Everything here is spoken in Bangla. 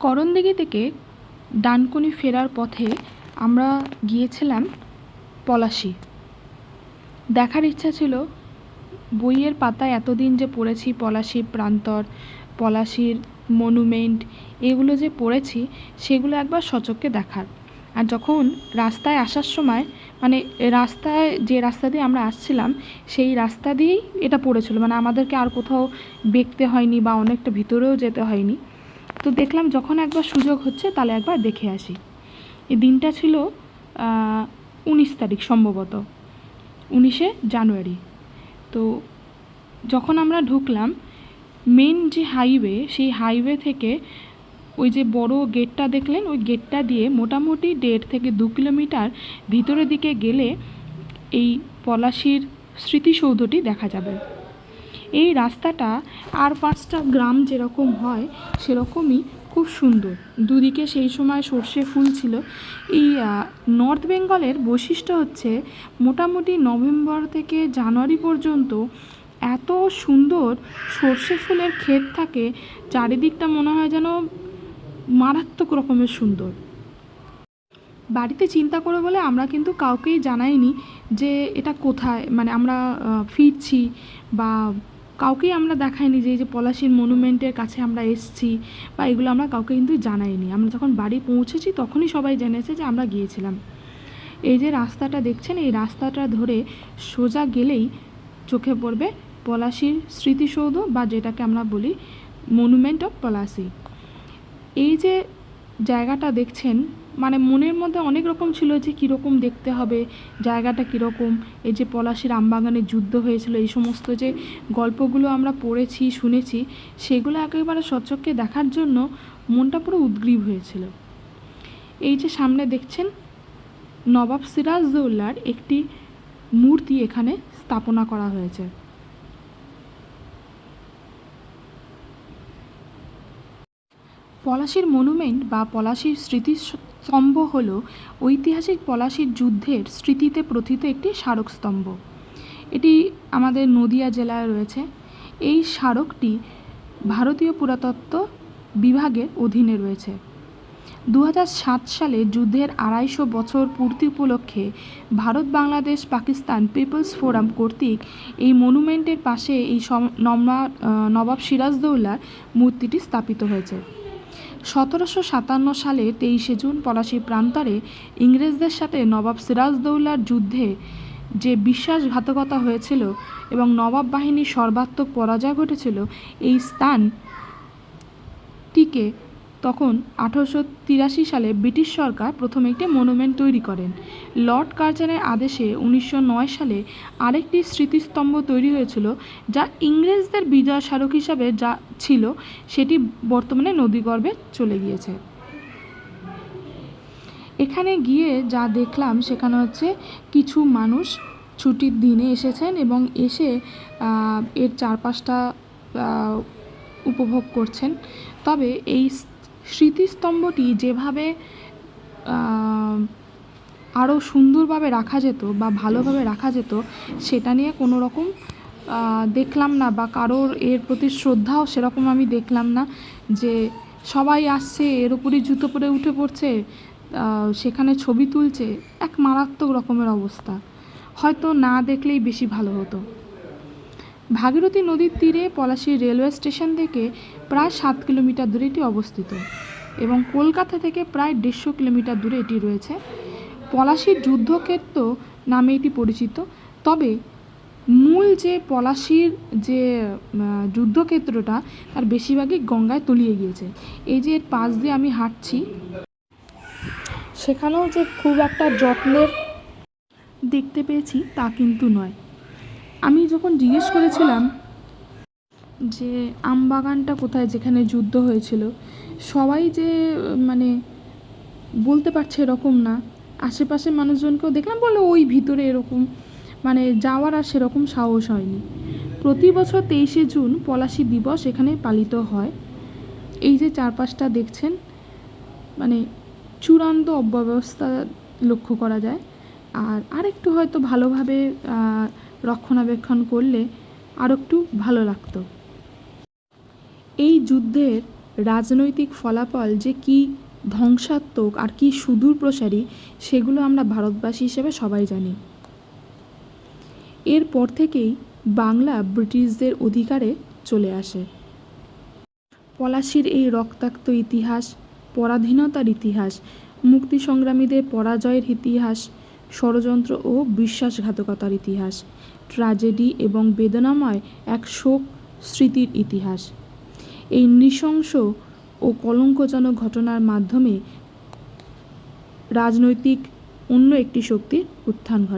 করণদিঘি থেকে ডানকুনি ফেরার পথে আমরা গিয়েছিলাম পলাশি। দেখার ইচ্ছা ছিল, বইয়ের পাতায় এতদিন যে পড়েছি পলাশি প্রান্তর, পলাশির মনুমেন্ট, এগুলো যে পড়েছি, সেগুলো একবার সচক্ষে দেখার। আর যখন রাস্তায় আসার সময় মানে রাস্তায় যে রাস্তা দিয়ে আমরা আসছিলাম, সেই রাস্তা দিয়েই এটা পড়েছিল। মানে আমাদেরকে আর কোথাও দেখতে হয়নি বা অনেকটা ভিতরেও যেতে হয়নি। তো দেখলাম যখন একবার সুযোগ হচ্ছে তাহলে একবার দেখে আসি। এই দিনটা ছিল উনিশ তারিখ সম্ভবত, উনিশে জানুয়ারি। তো যখন আমরা ঢুকলাম মেন যে হাইওয়ে সেই হাইওয়ে থেকে ওই যে বড় গেটটা দেখলেন, ওই গেটটা দিয়ে মোটামুটি দেড় থেকে দু কিলোমিটার ভিতরের দিকে গেলে এই পলাশির স্মৃতিসৌধটি দেখা যাবে। এই রাস্তাটা আর পাঁচটা গ্রাম যেরকম হয়, সেরকমই খুব সুন্দর। দুদিকে সেই সময় সর্ষে ফুল ছিল। এই নর্থ বেঙ্গলের বৈশিষ্ট্য হচ্ছে মোটামুটি নভেম্বর থেকে জানুয়ারি পর্যন্ত এত সুন্দর সর্ষে ফুলের ক্ষেত থাকে, চারিদিকটা মনে হয় যেন মারাত্মক রকমের সুন্দর। বাড়িতে চিন্তা করে বলে আমরা কিন্তু কাউকেই জানাইনি যে এটা কোথায় মানে আমরা ফিরছি বা কাউকেই আমরা দেখাইনি যে এই যে পলাশির মনুমেন্টের কাছে আমরা এসছি বা এগুলো আমরা কাউকে কিন্তু জানাইনি। আমরা যখন বাড়ি পৌঁছেছি তখনই সবাই জেনেছে যে আমরা গিয়েছিলাম। এই যে রাস্তাটা দেখছেন, এই রাস্তাটা ধরে সোজা গেলেই চোখে পড়বে পলাশির স্মৃতিসৌধ বা যেটাকে আমরা বলি মনুমেন্ট অফ পলাশি এই যে জায়গাটা দেখছেন মানে মনের মধ্যে অনেক রকম ছিল যে কীরকম দেখতে হবে, জায়গাটা কীরকম, এই যে পলাশির আমবাগানে যুদ্ধ হয়েছিল, এই সমস্ত যে গল্পগুলো আমরা পড়েছি, শুনেছি, সেগুলো একেবারে সচক্ষে দেখার জন্য মনটা পুরো উদ্গ্রীব হয়েছিল। এই যে সামনে দেখছেন, নবাব সিরাজদৌল্লার একটি মূর্তি এখানে স্থাপনা করা হয়েছে। পলাশির মনুমেন্ট বা পলাশির স্মৃতিস্তম্ভ হল ঐতিহাসিক পলাশির যুদ্ধের স্মৃতিতে প্রথিত একটি স্মারকস্তম্ভ। এটি আমাদের নদিয়া জেলায় রয়েছে। এই স্মারকটি ভারতীয় পুরাতত্ত্ব বিভাগের অধীনে রয়েছে। দু সালে যুদ্ধের আড়াইশো বছর পূর্তি উপলক্ষে ভারত, বাংলাদেশ, পাকিস্তান পিপলস ফোরাম কর্তৃক এই মনুমেন্টের পাশে এই নবাব সিরাজদৌল্লার মূর্তিটি স্থাপিত হয়েছে। সতেরোশো সাতান্ন সালে তেইশে জুন পলাশী প্রান্তরে ইংরেজদের সাথে নবাব সিরাজদৌল্লার যুদ্ধে যে বিশ্বাসঘাতকতা হয়েছিল এবং নবাব বাহিনীর সর্বাত্মক পরাজয় ঘটেছিল, এই স্থানটিকে তখন আঠারোশো তিরাশি সালে ব্রিটিশ সরকার প্রথম একটি মনুমেন্ট তৈরি করেন। লর্ড কার্জনের আদেশে উনিশশো নয় সালে আরেকটি স্মৃতিস্তম্ভ তৈরি হয়েছিল, যা ইংরেজদের বিজয় স্মারক হিসাবে যা ছিল, সেটি বর্তমানে নদীগর্ভে চলে গিয়েছে। এখানে গিয়ে যা দেখলাম সেখানে হচ্ছে কিছু মানুষ ছুটির দিনে এসেছেন এবং এসে এর চারপাশটা উপভোগ করছেন। তবে এই স্মৃতিস্তম্ভটি যেভাবে আরও সুন্দরভাবে রাখা যেত বা ভালোভাবে রাখা যেত, সেটা নিয়ে কোনো রকম দেখলাম না বা কারোর এর প্রতি শ্রদ্ধাও সেরকম আমি দেখলাম না যে সবাই আসছে, এর উপরই জুতো পরে উঠে পড়ছে সেখানে ছবি তুলছে, এক মারাত্মক রকমের অবস্থা। হয়তো না দেখলেই বেশি ভালো হতো। ভাগীরথী নদীর তীরে পলাশী রেলওয়ে স্টেশন থেকে প্রায় সাত কিলোমিটার দূরে এটি অবস্থিত এবং কলকাতা থেকে প্রায় দেড়শো কিলোমিটার দূরে এটি রয়েছে। পলাশীর যুদ্ধক্ষেত্র নামে এটি পরিচিত। তবে মূল যে পলাশির যে যুদ্ধক্ষেত্রটা, তার বেশিরভাগই গঙ্গায় তলিয়ে গিয়েছে। এই যে পাশ দিয়ে আমি হাঁটছি, সেখানেও যে খুব একটা যত্নের দেখতে পেয়েছি তা কিন্তু নয়। আমি যখন জিজ্ঞেস করেছিলাম যে আম বাগানটা কোথায় যেখানে যুদ্ধ হয়েছিল, সবাই যে মানে বলতে পারছে এরকম না। আশেপাশের মানুষজনকেও দেখলাম বলে ওই ভিতরে এরকম মানে যাওয়ার আর সেরকম সাহস হয়নি। প্রতি বছর তেইশে জুন পলাশী দিবস এখানে পালিত হয়। এই যে চারপাশটা দেখছেন মানে চূড়ান্ত অব্যবস্থা লক্ষ্য করা যায়। আর আরেকটু হয়তো ভালোভাবে রক্ষণাবেক্ষণ করলে আরও একটু ভালো লাগতো। এই যুদ্ধের রাজনৈতিক ফলাফল যে কী ধ্বংসাত্মক আর কী সুদূর প্রসারী, সেগুলো আমরা ভারতবাসী হিসেবে সবাই জানি। এরপর থেকেই বাংলা ব্রিটিশদের অধিকারে চলে আসে। পলাশির এই রক্তাক্ত ইতিহাস, পরাধীনতার ইতিহাস মুক্তি সংগ্রামীদের পরাজয়ের ইতিহাস, ষড়যন্ত্র ও বিশ্বাসঘাতকতার ইতিহাস ট্র্যাজেডি এবং বেদনাময় এক শোক স্মৃতির ইতিহাস। এই নৃশংস ও কলঙ্কজনক ঘটনার মাধ্যমে রাজনৈতিক অন্য একটি শক্তির উত্থান ঘটে।